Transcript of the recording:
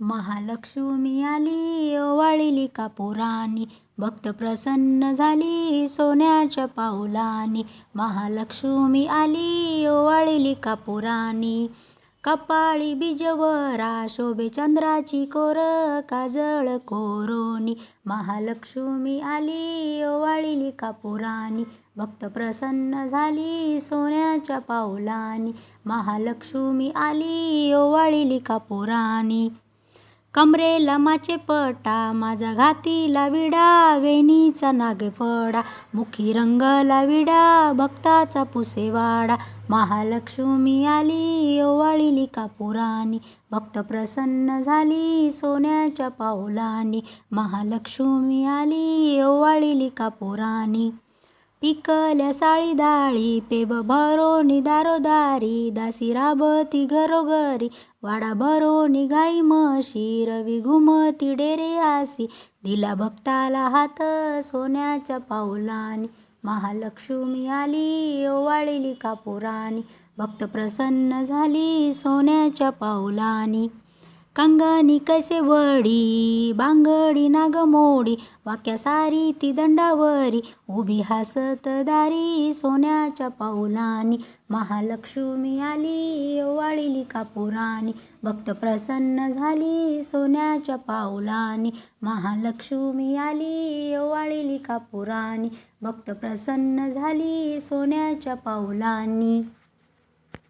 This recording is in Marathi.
महालक्ष्मी आली ओवाळली कापुरानी भक्त प्रसन्न झाली सोन्याच्या पाऊलानी महालक्ष्मी आली ओवाळली कापुरानी कपाळी बीजवरा शोभे चंद्राची कोर काजळ कोरोनी. महालक्ष्मी आली ओवाळली कापुरानी भक्त प्रसन्न झाली सोन्याच्या पाऊलानी महालक्ष्मी आली ओवाळली कापुरानी कमरेला माचे पटा माझा घातीला विडा वेणीचा नागफडा मुखी रंगला विडा भक्ताचा पुसेवाडा महालक्ष्मी आली ओवाळिली कापुरानी भक्त प्रसन्न झाली सोन्याच्या पाऊलानी. महालक्ष्मी आली ओवाळिली कापुरानी. पिकल्या साळी दाळी पेब भरोनी दारोदारी दासी राबती घरोघरी वाडा भरोनी गाई म्हशी रवी घुमती डेरे आसी दिला भक्ताला हात सोन्याच्या पाऊलानी महालक्ष्मी आली ओवाळली कापुरानी भक्त प्रसन्न झाली सोन्याच्या पाऊलानी कंगनी कैसे वडी बांगडी नागमोडी वाक्या सारी ती दंडावरी उभी हसत दारी सोन्याच्या पाऊलानी महालक्ष्मी आली ओवाळली कापुरानी भक्त प्रसन्न झाली सोन्याच्या पाऊलानी महालक्ष्मी आली ओवाळली कापुरानी भक्त प्रसन्न झाली सोन्याच्या पाऊलानी